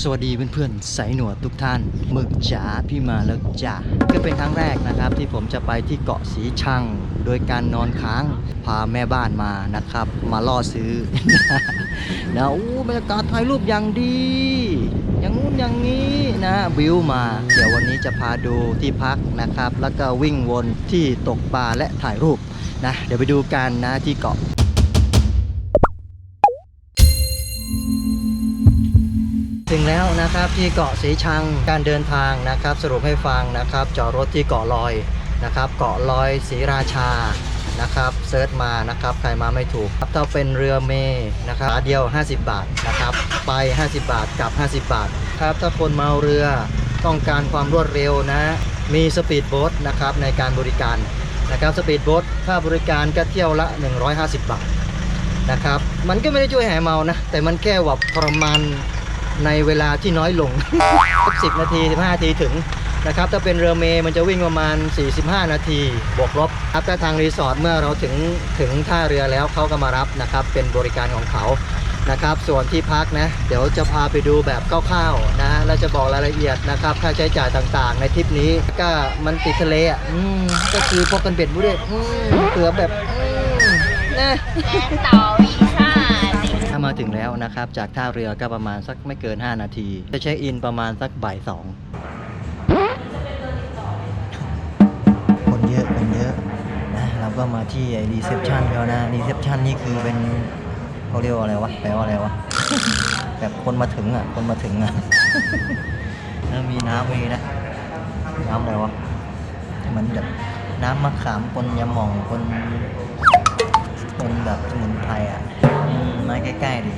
สวัสดีเพื่อนๆสายหนวดทุกท่านหมึกจ๋าพี่มาแล้วจ้าก็เป็นครั้งแรกนะครับ ที่ผมจะไปที่เกาะสีชัง โดยการนอนค้างพาแม่บ้านมานะครับ มาล่อซื้อ นะอู้บรรยากาศถ่ายรูปอย่างดี อย่างงู้นอย่างนี้นะวิวมา เดี๋ยววันนี้จะพาดูที่พักนะครับ แล้วก็วิ่งวนที่ตกปลาและถ่ายรูปนะเดี๋ยวไปดูกันนะที่เกาะ ถึงแล้วนะครับที่เกาะสีชังการเดินทางนะครับ สรุปให้ฟังนะครับ จอดรถที่เกาะลอยนะครับ เกาะลอยศรีราชานะครับเซิร์ชมานะครับใครมาไม่ถูกครับถ้าเป็นเรือเมนะครับขาเดียว 50 บาทนะครับไป 50 บาทกลับ 50 บาทครับถ้าคนเมาเรือต้องการความรวดเร็วนะ มีสปีดโบ๊ทนะครับในการบริการนะครับสปีดโบ๊ทค่าบริการก็เที่ยวละ 150 บาทนะครับมันก็ไม่ได้ช่วยหายเมานะแต่มันแค่ว่าประมาณ ในเวลาที่น้อยลง 10 นาที 15 นาทีถึงนะครับ ถ้าเป็นเรือเมย์มันจะวิ่งประมาณ 45 นาที บวกลบครับถ้าทางรีสอร์ทเมื่อเราถึงถึงท่าเรือแล้วเขาก็มารับนะครับ เป็นบริการของเขานะครับ ส่วนที่พักนะ เดี๋ยวจะพาไปดูแบบคร่าวๆนะแล้วจะบอกรายละเอียดนะครับ ค่าใช้จ่ายต่างๆ ในทริปนี้ก็มันติดทะเลอะก็คือพวกกันเบ็ดบุเรศอืมเผื่อแบบนะและเต่าอีกห้าสิบถ้า มาถึงแล้วนะครับ จากท่าเรือก็ประมาณสักไม่เกิน 5 นาที จะเช็คอินประมาณสักบ่ายสองคนเยอะคนเยอะนะเราก็มาที่ไอ้รีเซพชันแล้วนะรีเซพชันนี่คือเป็นเขาเรียกว่าอะไรวะแปลว่าอะไรวะแบบคนมาถึงอะ คนมาถึงอะแล้วมีน้ำมีนะ น้ำอะไรวะเหมือนแบบน้ำมะขามปนยาหม่องปนปนแบบสมุนไพรอะ มาใกล้ๆดิ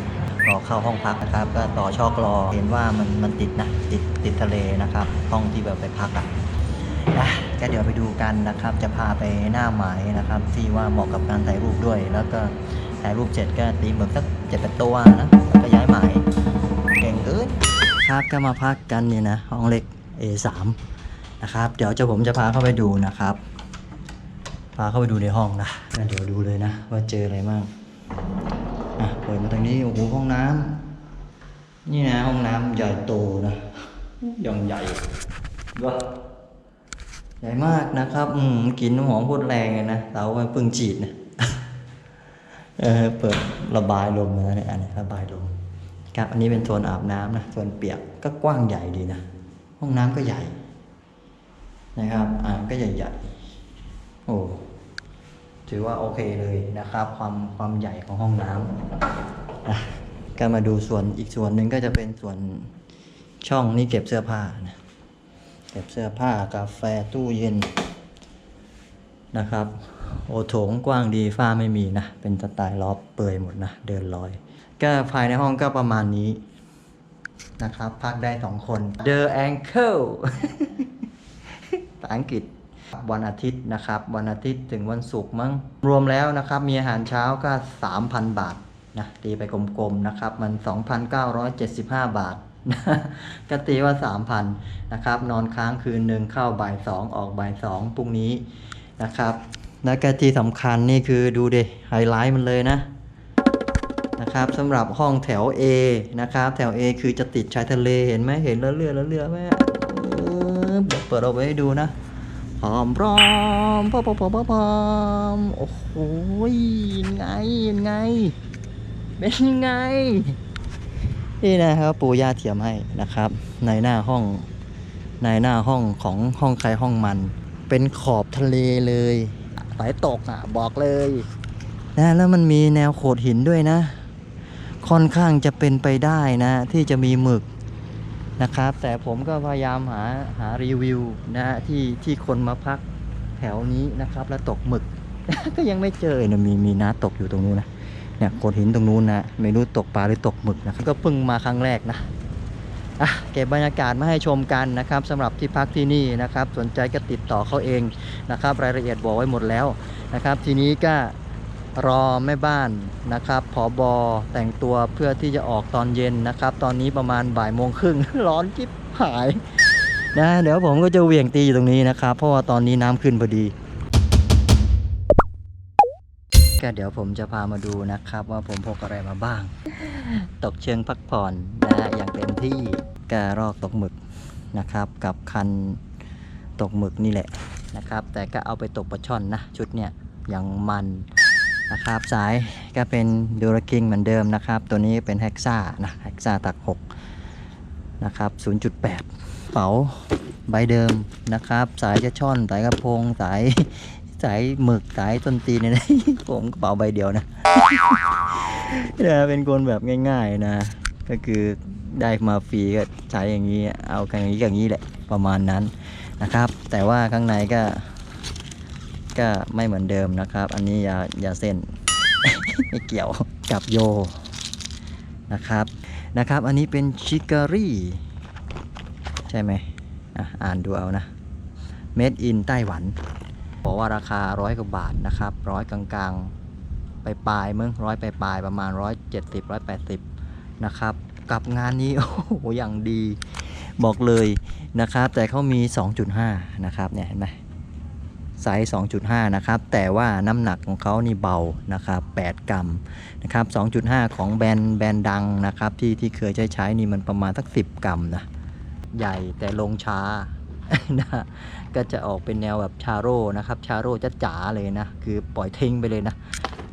รอเข้าห้องพักนะครับ ก็ต่อช่อกรอเห็นว่ามันมันติดนะติดติดทะเลนะครับ ห้องที่แบบไปพักอะนะก็เดี๋ยวไปดูกันนะครับ จะพาไปหน้าหมายนะครับ ที่ว่าเหมาะกับการถ่ายรูปด้วย แล้วก็ถ่ายรูปเสร็จก็ตีหมึกสักเจ็ดแปดตัวนะแล้วก็ย้ายหมายเก่งเอ้ยครับก็มาพักกันเนี่ยนะห้องเล็ก A3 นะครับ เดี๋ยวจะผมจะพาเข้าไปดูนะครับ พาเข้าไปดูในห้องนะเดี๋ยวดูเลยนะ ว่าเจออะไรบ้าง อะเปิดมาทางนี้โอ้โหห้องน้ำนี่นะห้องน้ำใหญ่โตนะอย่างใหญ่ว้าใหญ่มากนะครับอืมกินน้ำหอมโคตรแรงเลยนะเราไปเพิ่งฉีดนะเออเปิดระบายลมนะเนี่ยอันนี้ระบายลมครับอันนี้เป็นโซนอาบน้ำนะโซนเปียกก็กว้างใหญ่ดีนะห้องน้ำก็ใหญ่ นะครับอ่างก็ใหญ่ๆโอ้ ถือว่าโอเคเลยนะครับ ความความใหญ่ของห้องน้ำนะก็มาดูส่วนอีกส่วนหนึ่งก็จะเป็นส่วนช่องนี่เก็บเสื้อผ้านะเก็บเสื้อผ้ากาแฟตู้เย็นนะครับ โอโถงกว้างดีฝ้าไม่มีนะ เป็นสไตล์ล็อบเปื่อยหมดนะ เดินลอย ก็ภายในห้องก็ประมาณนี้นะครับ พักได้สองคน The Ankle ภาษาอังกฤษ วันอาทิตย์นะครับ วันอาทิตย์ถึงวันศุกร์มั้งรวมแล้วนะครับ มีอาหารเช้าก็ 3,000 บาทนะตีไปกลมๆนะครับ มัน 2,975 บาทก็ตีว่า 3,000นะครับ นอนค้างคืนหนึ่งเข้าบ่าย2ออกบ่าย2พรุ่งนี้นะครับและก็ที่สำคัญนี่คือดูเดไฮไลท์มันเลยนะนะครับสำหรับห้องแถว A นะครับ แถว A คือจะติดชายทะเลเห็นไหมเห็นแล้วเรือแล้วเรือไหมเปิดเอาไว้ให้ดูนะ พร้อมพร้อมพร้อมพร้อมพร้อมพร้อมโอ้โหยังไงยังไง เป็นยังไง นี่นะครับปูย่าเทียมให้นะครับ ในหน้าห้อง ในหน้าห้องของห้องใครห้องมัน เป็นขอบทะเลเลยสายตกอะบอกเลยนะแล้วมันมีแนวโขดหินด้วยนะ ค่อนข้างจะเป็นไปได้นะ ที่จะมีหมึก นะครับ แต่ผมก็พยายามหาหารีวิวนะที่ที่คนมาพักแถวนี้นะครับ แล้วตกหมึก ก็ยังไม่เจอนะมีมีน้าตกอยู่ตรงนู้นนะเนี่ยโขดหินตรงนู้นนะไม่รู้ตกปลาหรือตกหมึกนะครับก็เพิ่งมาครั้งแรกนะอะเก็บบรรยากาศมาให้ชมกันนะครับสำหรับที่พักที่นี่นะครับ สนใจก็ติดต่อเขาเองนะครับ รายละเอียดบอกไว้หมดแล้วนะครับ ทีนี้ก็ รอแม่บ้านนะครับผอบอแต่งตัวเพื่อที่จะออกตอนเย็นนะครับ ตอนนี้ประมาณบ่ายโมงครึ่ง ร้อนจิ๊บหายนะเดี๋ยวผมก็จะเหวี่ยงตีอยู่ตรงนี้นะครับ เพราะว่าตอนนี้น้ำขึ้นพอดีก็เดี๋ยวผมจะพามาดูนะครับ ว่าผมพกอะไรมาบ้าง ตกเชิงพักผ่อนนะอย่างเต็มที่กรอกตกหมึกนะครับ กับคันตกหมึกนี่แหละนะครับ แต่ก็เอาไปตกปลาช่อนนะ ชุดเนี้ยอย่างมัน นะครับสายก็เป็นดูราคิงเหมือนเดิมนะครับ ตัวนี้เป็นแฮกซ่านะแฮกซ่าตัก6นะครับ 0.8 เป๋าใบเดิมนะครับ สายจะช่อนสายกระพงสายสายหมึกสายต้นตีนเนี่ยผมกระเป๋าใบเดียวนะนะเป็นคนแบบง่ายๆนะ ก็คือได้มาฟรีก็ใช้อย่างนี้เอาอย่างนี้อย่างนี้แหละประมาณนั้นนะครับ แต่ว่าข้างในก็ ก็ไม่เหมือนเดิมนะครับ อันนี้ยายาเส้น ไม่เกี่ยวกับโยนะครับนะครับ อันนี้เป็นชิค a รี่ใช่ไหมอะอ่านดูเอานะ Made in ไต้หวัน บอกว่าราคาร้อยกว่าบาทนะครับร้อยกลางๆ ไปปลายมึงร้อยไปปลายประมาณ 170 180 นะครับกับงานนี้ โอ้โหอย่างดีบอกเลยนะครับ แต่เขามี 2.5 นะครับเนี่ยเห็นไหม ไซส์ 2.5 นะครับ แต่ว่าน้ำหนักของเขานี่เบา นะครับ 8 กรัม นะครับ 2.5 ของแบรนด์แบรนด์ดังนะครับ ที่ที่เคยใช้ใช้นี่มันประมาณสัก 10 กรัมนะ ใหญ่แต่ลงช้า นะก็จะออกเป็นแนวแบบชาโร่นะครับ ชาโร่จะจ๋าเลยนะ คือปล่อยทิ้งไปเลยนะ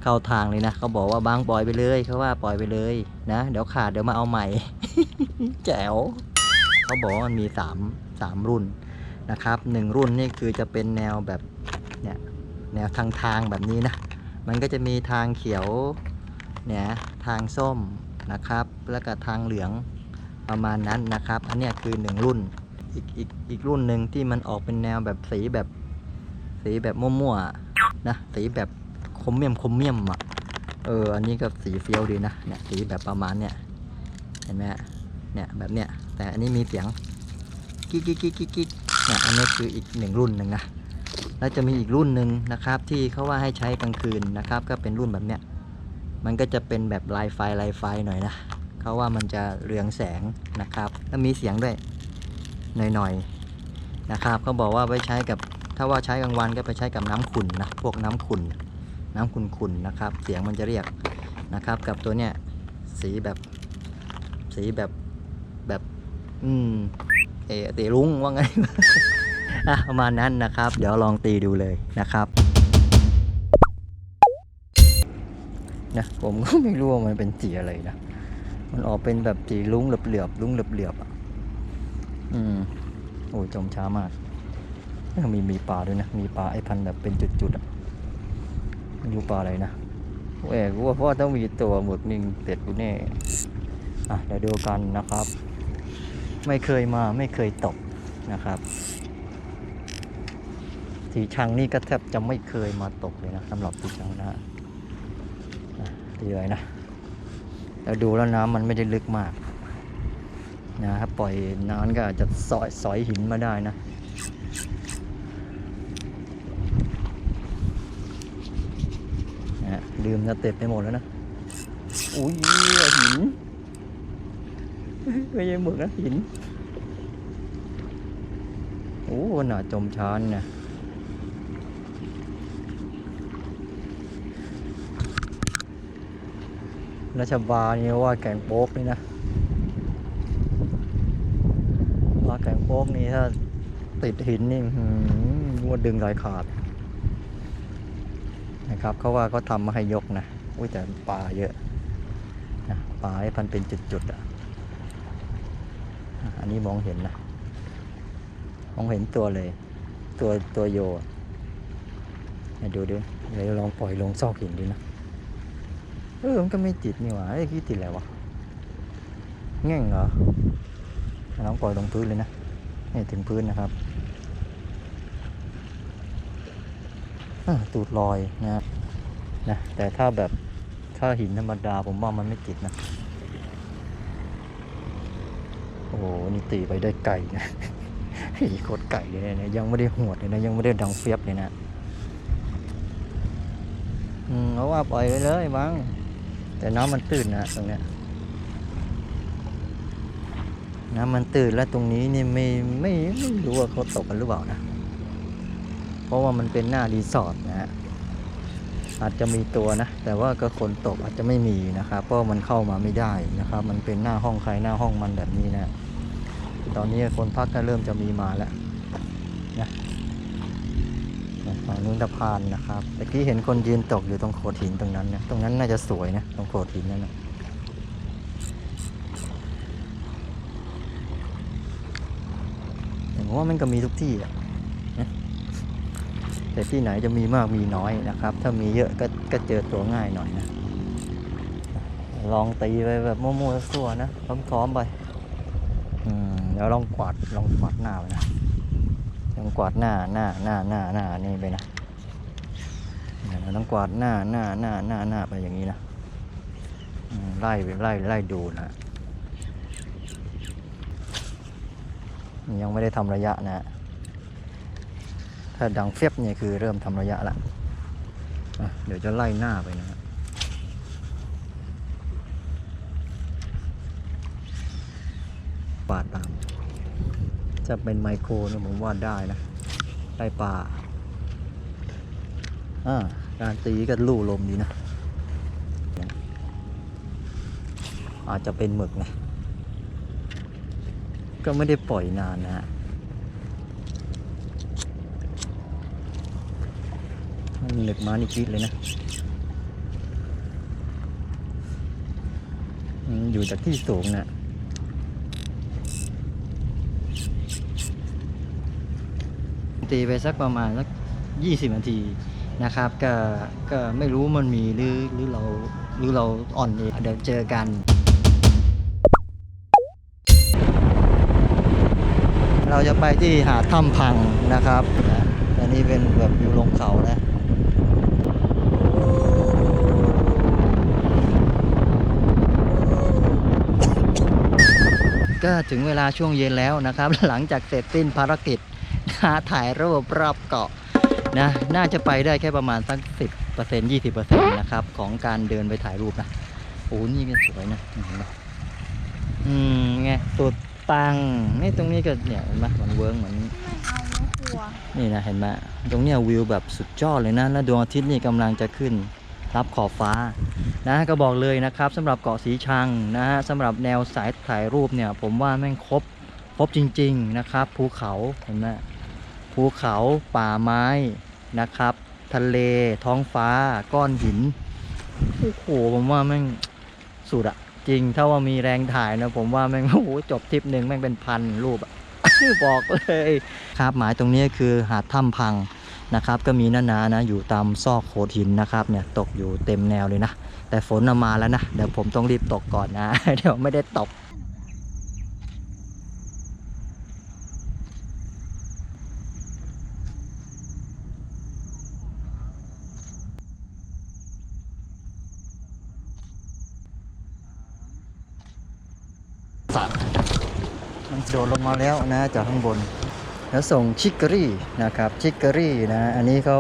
เข้าทางเลยนะ เขาบอกว่าบางปล่อยไปเลย เขาว่าปล่อยไปเลยนะ เดี๋ยวขาดเดี๋ยวมาเอาใหม่ แจ๋ว เขาบอกว่ามันมี3 3รุ่น นะครับหนึ่งรุ่นนี่คือจะเป็นแนวแบบเนี่ยแนวทางทางแบบนี้นะมันก็จะมีทางเขียวเนี่ยทางส้มนะครับ แล้วก็ทางเหลืองประมาณนั้นนะครับ อันนี้คือหนึ่งรุ่นอีกอีกอีกรุ่นหนึ่งที่มันออกเป็นแนวแบบสีแบบสีแบบมั่วๆนะสีแบบคมเมียมคมเมียมอะเอออันนี้ก็สีเฟี้ยวดีนะเนี่ยสีแบบประมาณเนี่ยเห็นไหมเนี่ยแบบเนี้ยแต่อันนี้มีเสียงกิ๊กกิ๊กกิ๊กกิ๊กกิ๊ก เนี่ยอันนี้คืออีกหนึ่งรุ่นหนึ่งนะแล้วจะมีอีกรุ่นหนึ่งนะครับ ที่เขาว่าให้ใช้กลางคืนนะครับ ก็เป็นรุ่นแบบเนี้ยมันก็จะเป็นแบบลายไฟลายไฟหน่อยนะเขาว่ามันจะเรืองแสงนะครับ แล้วมีเสียงด้วยหน่อยๆนะครับเขาบอกว่าไปใช้กับถ้าว่าใช้กลางวันก็ไปใช้กับน้ำขุ่นนะพวกน้ำขุ่นน้ำขุ่นๆนะครับ เสียงมันจะเรียกนะครับ กับตัวเนี้ยสีแบบสีแบบแบบ อืมเออ ตีรุ้งว่าไงอะประมาณนั้นนะครับ เดี๋ยวลองตีดูเลยนะครับนะผมก็ไม่รู้ว่ามันเป็นสีอะไรนะ มันออกเป็นแบบสีลุ้งเหลือบๆลุ้งเหลือบๆอะอืมโอ้ยจมช้ามากมีมีปลาด้วยนะ มีปลาไอพันธุ์แบบเป็นจุดๆอะไม่รู้ปลาอะไรนะแหวกว่าเพราะว่าต้องมีตัวหมึกนิ่งเด็ดกูแน่อะเดี๋ยวดูกันนะครับ ไม่เคยมาไม่เคยตกนะครับ สีชังนี่ก็แทบจะไม่เคยมาตกเลยนะสำหรับสีชังนะฮะอะดีเลยนะแล้วดูแล้วน้ำมันไม่ได้ลึกมากนะครับปล่อยน้ำก็อาจจะสอยสอยหินมาได้นะนะฮะลืมสเต็ปไปหมดแล้วนะอุ้ยหิน ไม่ใช่หมึกนะหิน โอ้หน่าจมชานนะราชบาลนี่ว่าแก่งโป๊กนี่นะปลาแก่งโป๊กนี่ถ้าติดหินนี่หืมว่าดึงรอยขาด นะครับเขาว่าเขาทำมาให้ยกนะ อุ้ยแต่ปลาเยอะนะปลาให้พันเป็นจุดๆอะอะ อันนี้มองเห็นนะ มองเห็นตัวเลย ตัวตัวโยดูดิเดี๋ยวลองปล่อยลงซอกหินดูนะ เออ มันก็ไม่ติดนี่หว่าไอ้ยคิดติดอะไรวะแง่งเหรอน้องปล่อยลงพื้นเลยนะนี่ถึงพื้นนะครับตูดลอยนะนะ แต่ถ้าแบบถ้าหินธรรมดาผมว่ามันไม่ติดนะ โอ้โหนี่ตีไปได้ไก่นะอีโคตรไก่เลยนี่ยยังไม่ได้หวดเลยนะยังไม่ได้ดังเฟียบเลยนะอืมเอาว่าปล่อยไปเลยมั้งแต่น้ำมันตื้นนะตรงเนี้ยน้ำมันตื่นแล้วตรงนี้นี่ไม่ไม่ไม่รู้ว่าเขาตกกันหรือเปล่านะ เพราะว่ามันเป็นหน้ารีสอร์ทนะฮะอาจจะมีตัวนะ แต่ว่าก็คนตกอาจจะไม่มีนะครับเพราะมันเข้ามาไม่ได้นะครับ มันเป็นหน้าห้องใครหน้าห้องมันแบบนี้นะ ตอนนี้คนพักก็เริ่มจะมีมาแล้วนะฝั่งนู้นสะพานนะครับตะกี้เห็นคนยืนตกอยู่ตรงโขดหินตรงนั้นนะตรงนั้นน่าจะสวยนะตรงโขดหินนั่นนะแต่ผมว่ามันก็มีทุกที่อะนะแต่ที่ไหนจะมีมากมีน้อยนะครับ ถ้ามีเยอะก็ก็เจอตัวง่ายหน่อยนะ ลองตีไปแบบมั่วๆซั่วนะพร้อมๆไป เดี๋ยวลองกวาดลองกวาดหน้าไปนะลองกวาดหน้าหน้าหน้าหน้าหน้านี่ไปนะเนี่ยเราต้องกวาดหน้าหน้าหน้าหน้าหน้าไปอย่างนี้นะไล่ไปไล่ไล่ดูนะยังไม่ได้ทำระยะนะถ้าดังเฟียบเนี่ยคือเริ่มทำระยะละอะเดี๋ยวจะไล่หน้าไปนะ ครับปาตาม จะเป็นไมโครนะผมว่าได้นะ ได้ปลาอ่าการตีก็ลู่ลมดีนะ อาจจะเป็นหมึกนะ ก็ไม่ได้ปล่อยนานนะฮะหนึกมานี่คิดเลยนะอืมอยู่จากที่สูงนะ ตีไปสักประมาณสักยี่สิบนาทีนะครับ ก็ก็ไม่รู้มันมีหรือหรือเราหรือเราอ่อนเองเดี๋ยวเจอกันเราจะไปที่หาดถ้ำพังนะครับนะอันนี้เป็นแบบวิวลงเขานะ ก็ถึงเวลาช่วงเย็นแล้วนะครับ หลังจากเสร็จสิ้นภารกิจ นะถ่ายรูปรอบเกาะนะน่าจะไปได้แค่ประมาณสักสิบเปอร์เซ็นต์ยี่สิบเปอร์เซ็นต์นะครับ ของการเดินไปถ่ายรูปนะโอ้นี่ก็สวยนะเห็นไหมอืมไงสุดปังนี่ตรงนี้ก็เนี่ยเห็นไหมมันเวิร์กเหมือนนี่นะเห็นไหมตรงเนี้ยวิวแบบสุดยอดเลยนะ แล้วดวงอาทิตย์นี่กำลังจะขึ้นรับขอบฟ้านะก็บอกเลยนะครับสำหรับเกาะสีชังนะฮะสำหรับแนวสายถ่ายรูปเนี่ย ผมว่าแม่งครบครบจริง ๆ นะครับภูเขาเห็นไหม ภูเขาป่าไม้นะครับ ทะเลท้องฟ้า ก้อนหินโอ้โหผมว่าแม่งสุดอะจริงถ้าว่ามีแรงถ่ายนะ ผมว่าแม่งโอ้โหจบทริปหนึ่งแม่งเป็นพันรูปอะบอกเลยครับหมายตรงนี้คือหาดถ้ำพังนะครับ ก็มีนานานะอยู่ตามซอกโขดหินนะครับเนี่ยตกอยู่เต็มแนวเลยนะ แต่ฝนมาแล้วนะ เดี๋ยวผมต้องรีบตกก่อนนะ เดี๋ยวไม่ได้ตก สัตว์มันโดดลง มาแล้วนะจากข้างบน แล้วส่งชิคกอรี่นะครับชิคกอรี่นะ อันนี้เขา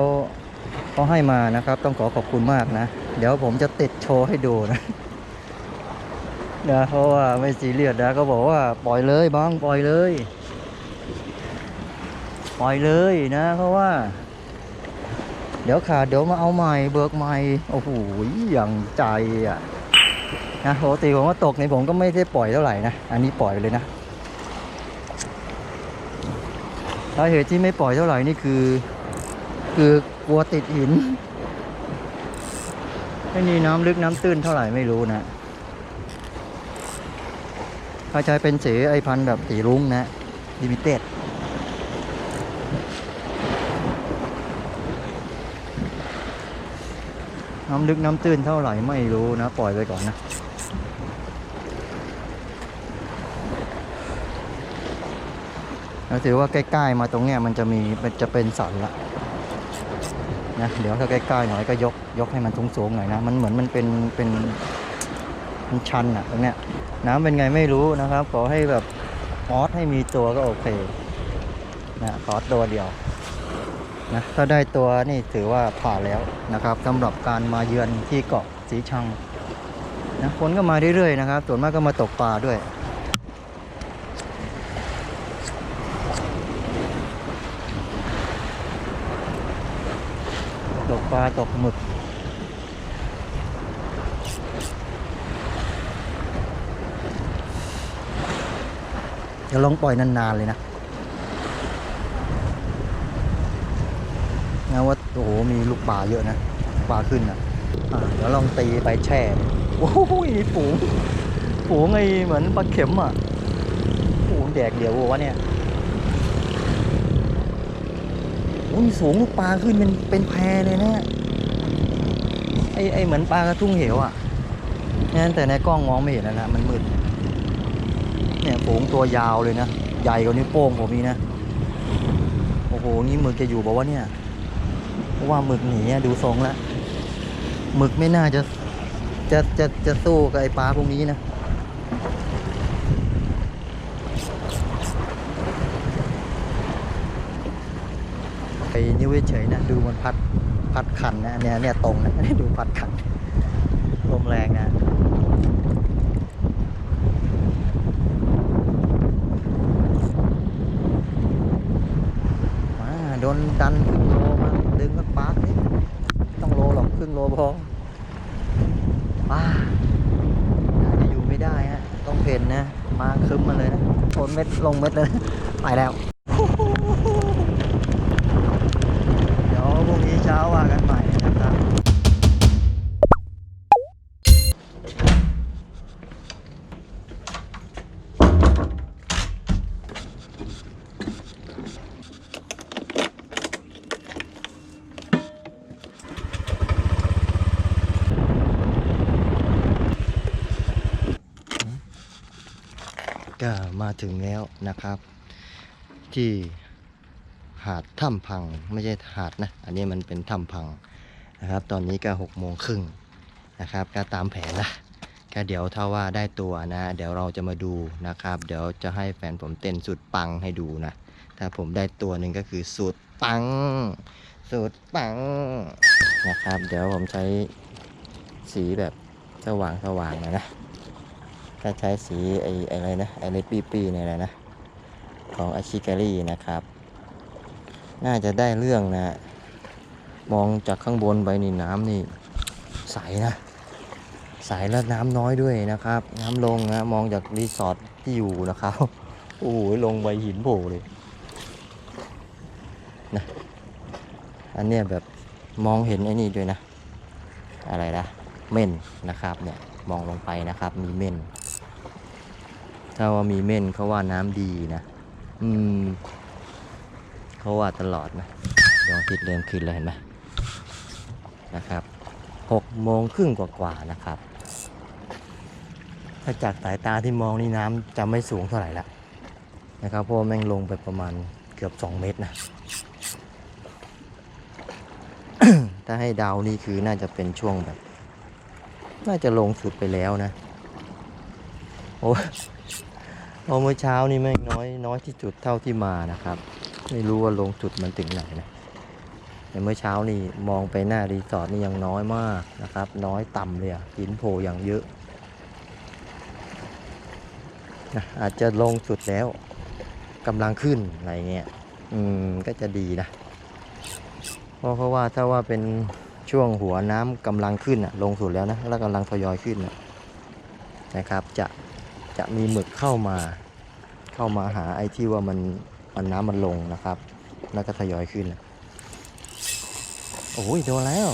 เขาให้มานะครับ ต้องขอขอบคุณมากนะ เดี๋ยวผมจะติดโชว์ให้ดูนะนะเพราะว่าไม่ซีเรียสนะก็บอกว่าปล่อยเลยบ้างปล่อยเลย ปล่อยเลยนะเพราะว่า เดี๋ยวขาดเดี๋ยวมาเอาใหม่เบิกใหม่โอ้โหอย่างใจอะนะปกติผมว่าตกในผมก็ไม่ได้ปล่อยเท่าไหร่นะ อันนี้ปล่อยเลยนะสาเหตุที่ไม่ปล่อยเท่าไหร่นี่คือ คือกลัวติดหินไม่มีน้ำลึกน้ำตื้นเท่าไหร่ไม่รู้นะถ้าใช้เป็นสีไอพันธุ์แบบสีรุ้งนะลิมิเต็ดน้ำลึกน้ำตื้นเท่าไหร่ไม่รู้นะ ปล่อยไปก่อนนะ แล้วถือว่าใกล้ ๆ มาตรงเนี้ยมันจะมีมันจะเป็นสันละนะเดี๋ยวถ้าใกล้ๆหน่อยก็ยกยกให้มันสูงๆหน่อยนะ มันเหมือนมันเป็นเป็นมันชันอะตรงเนี้ยน้ำเป็นไงไม่รู้นะครับขอให้แบบออสให้มีตัวก็โอเคนะขอตัวเดียวนะถ้าได้ตัวนี่ถือว่าผ่านแล้วนะครับสำหรับการมาเยือนที่เกาะสีชังนะคนก็มาเรื่อยๆนะครับส่วนมากก็มาตกปลาด้วย ปลาตกหมึก จะลองปล่อยนาน ๆ เลยนะนะว่าโอ้โหมีลูกปลาเยอะนะปลาขึ้นนะอะเดี๋ยวลองตีไปแช่โอ้โหมีฝูงฝูงไงเหมือนปลาเข็มอะฝูงแดกเดี๋ยววะเนี่ย อ้ยมีฝูงลูกปลาขึ้นเป็นเป็นแพเลยนะไอไอเหมือนปลากระทุ่งเหวอะงั้นแต่ในกล้องมองไม่เห็นแล้วนะมันมืดเนี่ยโขงตัวยาวเลยนะใหญ่กว่านิ้วโป้งผมอีกนะโอ้โหนี่หมึกจะอยู่บอกว่าเนี่ยว่าหมึกหนีอะดูทรงแล้วหมึกไม่น่าจะจะจะจะสู้กับไอ้ปลาพวกนี้นะ ไปนิ้ว เฉยๆนะดูมันพัดพัดขันนะเนี่ยเนี่ยตรงนะดูพัดขันลมแรงนะมาโดนดันครึ่งโลมาดึงก็ปาร์กนี่ต้องโลหรอกครึ่งโลพอว้าจะอยู่ไม่ได้ฮะต้องเพนนะมาคึมมาเลยนะฝนเม็ดลงเม็ดเลยไปแล้ว เดี๋ยวพรุ่งนี้เช้าว่ากันใหม่นะครับ ก็มาถึงแล้วนะครับ ที่หาดถ้ำพังไม่ใช่หาดนะ อันนี้มันเป็นถ้ำพังนะครับ ตอนนี้ก็หกโมงครึ่งนะครับ ก็ตามแผนนะก็เดี๋ยวถ้าว่าได้ตัวนะ เดี๋ยวเราจะมาดูนะครับ เดี๋ยวจะให้แฟนผมเต้นสุดปังให้ดูนะ ถ้าผมได้ตัวหนึ่งก็คือสุดปัง สุดปังนะครับ เดี๋ยวผมใช้สีแบบสว่างสว่างนะนะ ถ้าใช้สีไอ้อะไรนะไอ้ในปีปีๆเนี่ยแหละนะ ของอาชิการีนะครับ น่าจะได้เรื่องนะ มองจากข้างบนไปนี่น้ำนี่ใสนะใสแล้วน้ำน้อยด้วยนะครับ น้ำลงนะมองจากรีสอร์ทที่อยู่นะครับโอ้โหลงไปหินโผล่เลยนะอันเนี้ยแบบมองเห็นไอ้นี่ด้วยนะ อะไรนะเม่นนะครับเนี่ยมองลงไปนะครับมีเม่น ถ้าว่ามีเม่นเขาว่าน้ำดีนะ อืมเขาว่าตลอดนะดวงอาทิตย์เริ่มขึ้นแล้วเห็นไหมนะครับหกโมงครึ่งกว่าๆนะครับ ถ้าจากสายตาที่มองนี่น้ำจะไม่สูงเท่าไหร่ละนะครับเพราะแม่งลงไปประมาณเกือบ 2 เมตรนะ ถ้าให้เดาวนี่คือน่าจะเป็นช่วงแบบ น่าจะลงสุดไปแล้วนะ โอ้ โอ้เมื่อเช้านี่แม่งน้อยน้อยที่สุดเท่าที่มานะครับ ไม่รู้ว่าลงจุดมันถึงไหนนะแต่เมื่อเช้านี่มองไปหน้ารีสอร์ทนี่ยังน้อยมากนะครับ น้อยต่ำเลยอะหินโผล่อย่างเยอะนะอาจจะลงสุดแล้วกำลังขึ้นอะไรเงี้ยอืมก็จะดีนะเพราะเพราว่าถ้าว่าเป็นช่วงหัวน้ำกำลังขึ้นอะลงสุดแล้วนะแล้วกำลังทยอยขึ้นนะครับ จะ จะมีหมึกเข้ามาเข้ามาหาไอ้ที่ว่ามันมันน้ำมันลงนะครับ แล้วก็ทยอยขึ้น โอ้ยโดนแล้ว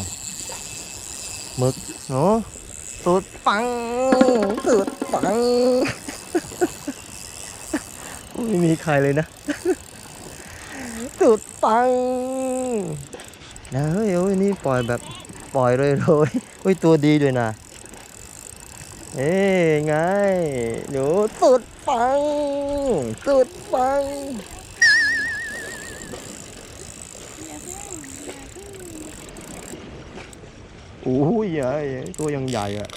หมึกโอ้สุดปังสุดปังไม่มีใครเลยนะสุดปังนะเฮ้ยโอ้ยนี่ปล่อยแบบปล่อยเลยเลยๆเฮ้ยตัวดีด้วยนะ เอ้ยไงหนูสุดปัง สุดปัง โอ้ยใหญ่ตัวยังใหญ่อะ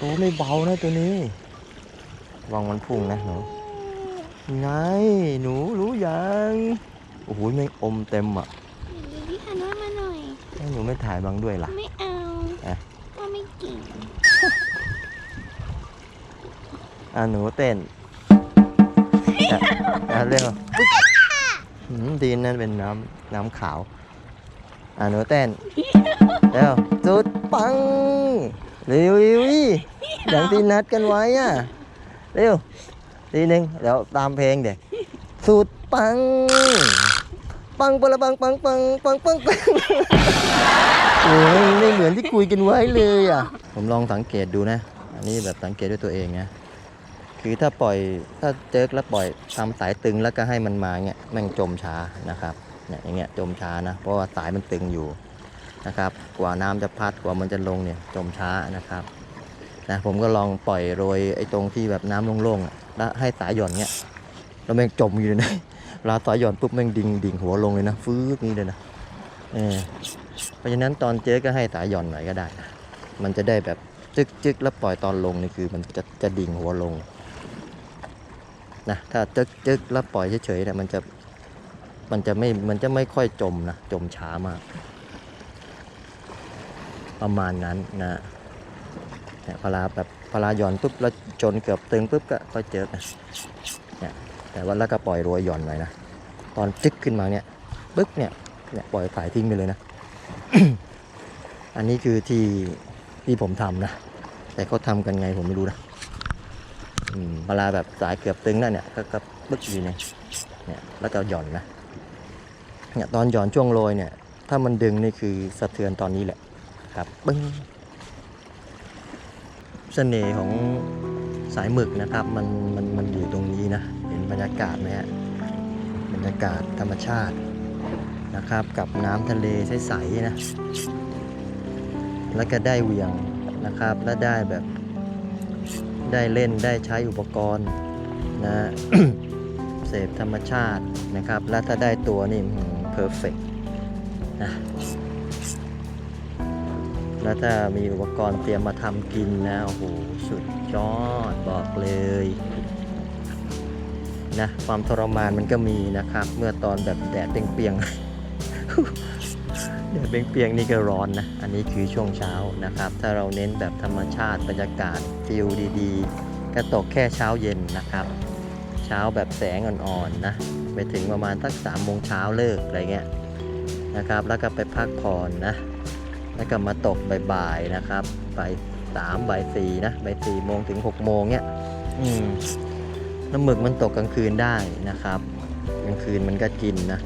ตัวไม่เบานะตัวนี้วางมันพุ่งนะหนูไงหนูรู้ยังโอ้โหไม่อมเต็มอะพี่หันว่ามาหน่อยให้หนูไม่ถ่ายบังด้วยล่ะไม่เอาอะ อะหนูเต้นอะอะเร็วหืมดีนั่นเป็นน้ำน้ำขาว อะหนูเต้นเร็วจุดปังเร็วๆอย่างที่นัดกันไว้อะเร็วทีหนึ่งเดี๋ยวตามเพลงเดี๋ยวสูตรปัง ปังปะละปังปังปังปังปังปังโอ้ยไม่เหมือนที่คุยกันไว้เลยอะ ผมลองสังเกตดูนะ อันนี้แบบสังเกตด้วยตัวเองนะ คือถ้าปล่อยถ้าเจิกแล้วปล่อยทำสายตึงแล้วก็ให้มันมาเงี้ยแม่งจมช้านะครับเนี่ยอย่างเงี้ยจมช้านะเพราะว่าสายมันตึงอยู่นะครับกว่าน้ำจะพัดกว่ามันจะลงเนี่ยจมช้านะครับนะผมก็ลองปล่อยโรยไอ้ตรงที่แบบน้ำโล่งๆอะแล้วให้สายหย่อนเงี้ยแล้วแม่งจมอยู่เลยนะเวลาสายหย่อนปุ๊บแม่งดิ่งดิ่งหัวลงเลยนะฟื้นนี่เลยนะเออเพราะฉะนั้นตอนเจ๊ก็ให้สายหย่อนหน่อยก็ได้นะมันจะได้แบบจึกจึกๆแล้วปล่อยตอนลงนี่คือมันจะจะดิ่งหัวลง นะถ้าจึกจึกแล้วปล่อยเฉยๆเนี่ยมันจะมันจะไม่มันจะไม่ค่อยจมนะจมช้ามาก ประมาณนั้นนะเนี่ยพลาแบบพลาหย่อนปุ๊บแล้วจนเกือบตึงปุ๊บก็ก็เจอนะเนี่ยแต่ว่าแล้วก็ปล่อยโรยหย่อนหน่อยนะตอนจึกขึ้นมาเนี่ยปึ๊กเนี่ยเนี่ยปล่อยสายทิ้งไปเลยนะ อันนี้คือที่ที่ผมทำนะ แต่เขาทำกันไงผมไม่รู้นะ เวลาแบบสายเกือบตึงนั่นเนี่ยก็ก็ปึ๊กอยู่เนี่ยเนี่ยแล้วก็หย่อนนะเนี่ยตอนหย่อนช่วงโรยเนี่ย ถ้ามันดึงนี่คือสะเทือนตอนนี้แหละครับปึ้งเสน่ห์ของสายหมึกนะครับ มันมันมันอยู่ตรงนี้นะ เห็นบรรยากาศไหมฮะบรรยากาศธรรมชาตินะครับ กับน้ำทะเลใสๆนะ แล้วก็ได้เวียงนะครับ แล้วได้แบบ ได้เล่นได้ใช้อุปกรณ์นะเสพธรรมชาตินะครับ และถ้าได้ตัวนี่เพอร์เฟกนะแล้วถ้ามีอุปกรณ์เตรียมมาทำกินนะโอ้โหสุดยอดบอกเลยนะความทรมานมันก็มีนะครับ เมื่อตอนแบบแดดเปรียงๆ แดดเปรียงๆนี่ก็ร้อนนะ อันนี้คือช่วงเช้านะครับ ถ้าเราเน้นแบบธรรมชาติบรรยากาศฟิลดีๆ ก็ตกแค่เช้าเย็นนะครับ เช้าแบบแสงอ่อนๆนะ ไปถึงประมาณสักสามโมงเช้าเลิกอะไรเงี้ยนะครับ แล้วก็ไปพักผ่อนนะ แล้วก็มาตกบ่ายๆนะครับบ่ายสามบ่ายสี่นะบ่ายสี่โมงถึงหกโมงเนี้ยอืมน้ำหมึกมันตกกลางคืนได้นะครับ กลางคืนมันก็กินนะ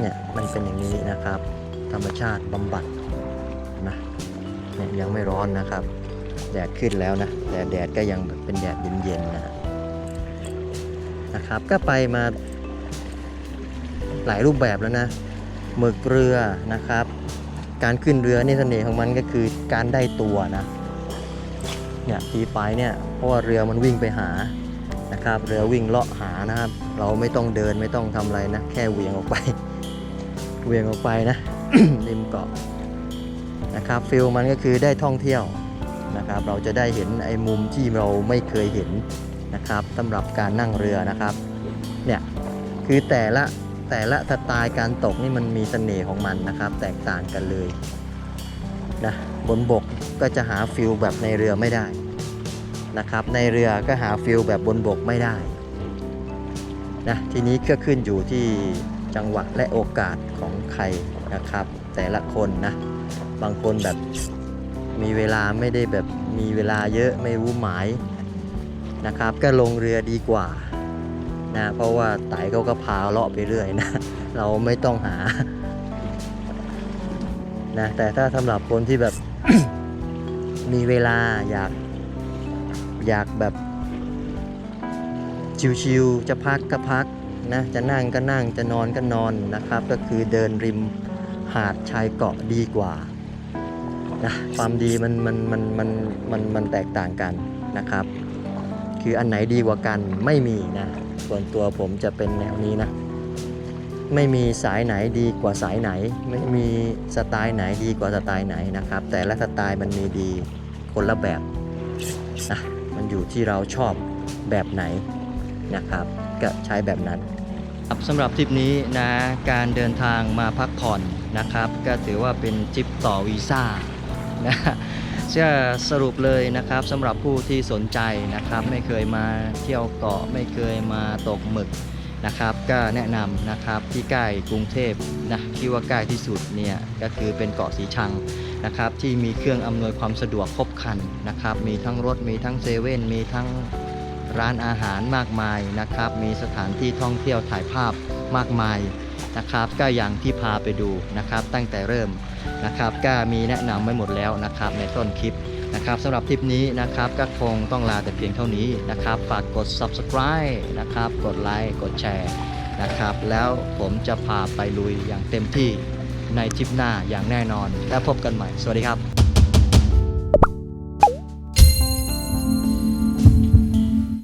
เนี่ยมันเป็นอย่างนี้นะครับ ธรรมชาติบำบัดนะเนี่ยยังไม่ร้อนนะครับ แดดขึ้นแล้วนะแต่แดดก็ยังแบบเป็นแดดเย็นๆนะนะครับ ก็ไปมาหลายรูปแบบแล้วนะหมึกเรือนะครับ การขึ้นเรือนี่เสน่ห์ของมันก็คือการได้ตัวนะเนี่ยทีไปเนี่ยเพราะว่าเรือมันวิ่งไปหานะครับ เรือวิ่งเลาะหานะครับ เราไม่ต้องเดินไม่ต้องทำอะไรนะ แค่เหวียงออกไป เวียงออกไปนะ ริมเกาะนะครับฟิลมันก็คือได้ท่องเที่ยวนะครับ เราจะได้เห็นไอ้มุมที่เราไม่เคยเห็นนะครับสำหรับการนั่งเรือนะครับเนี่ยคือแต่ละแต่ละสไตล์การตกนี่มันมีเสน่ห์ของมันนะครับ แตกต่างกันเลยนะบนบกก็จะหาฟิลแบบในเรือไม่ได้นะครับ ในเรือก็หาฟิลแบบบนบกไม่ได้นะทีนี้ก็ขึ้นอยู่ที่ จังหวะและโอกาสของใครนะครับ แต่ละคนนะ บางคนแบบมีเวลาไม่ได้แบบมีเวลาเยอะไม่รู้หมายนะครับ ก็ลงเรือดีกว่านะเพราะว่าไต่เขาก็พาเลาะไปเรื่อยนะ เราไม่ต้องหานะแต่ถ้าสำหรับคนที่แบบมีเวลาอยากอยากแบบชิวๆจะพักก็พัก นะจะนั่งก็นั่งจะนอนก็นอนนะครับ ก็คือเดินริมหาดชายเกาะดีกว่านะความดีมันมันมันมันมันมันแตกต่างกันนะครับ คืออันไหนดีกว่ากันไม่มีนะส่วนตัวผมจะเป็นแนวนี้นะ ไม่มีสายไหนดีกว่าสายไหน ไม่มีสไตล์ไหนดีกว่าสไตล์ไหนนะครับ แต่ละสไตล์มันมีดีคนละแบบนะมันอยู่ที่เราชอบแบบไหนนะครับ ก็ใช้แบบนั้น ครับสำหรับทริปนี้นะการเดินทางมาพักผ่อนนะครับ ก็ถือว่าเป็นทริปต่อวีซ่านะเชื่อสรุปเลยนะครับสำหรับผู้ที่สนใจนะครับ ไม่เคยมาเที่ยวเกาะไม่เคยมาตกหมึกนะครับ ก็แนะนำนะครับที่ใกล้กรุงเทพนะที่ว่าใกล้ที่สุดเนี่ยก็คือเป็นเกาะสีชังนะครับ ที่มีเครื่องอำนวยความสะดวกครบครันนะครับ มีทั้งรถมีทั้งเซเว่นมีทั้ง ร้านอาหารมากมายนะครับ มีสถานที่ท่องเที่ยวถ่ายภาพมากมายนะครับ ก็อย่างที่พาไปดูนะครับ ตั้งแต่เริ่มนะครับ ก็มีแนะนำไว้หมดแล้วนะครับในต้นคลิปนะครับสำหรับคลิปนี้นะครับก็คงต้องลาแต่เพียงเท่านี้นะครับ ฝากกด subscribe นะครับ กดไลค์กดแชร์นะครับ แล้วผมจะพาไปลุยอย่างเต็มที่ในทริปหน้าอย่างแน่นอน แล้วพบกันใหม่ สวัสดีครับ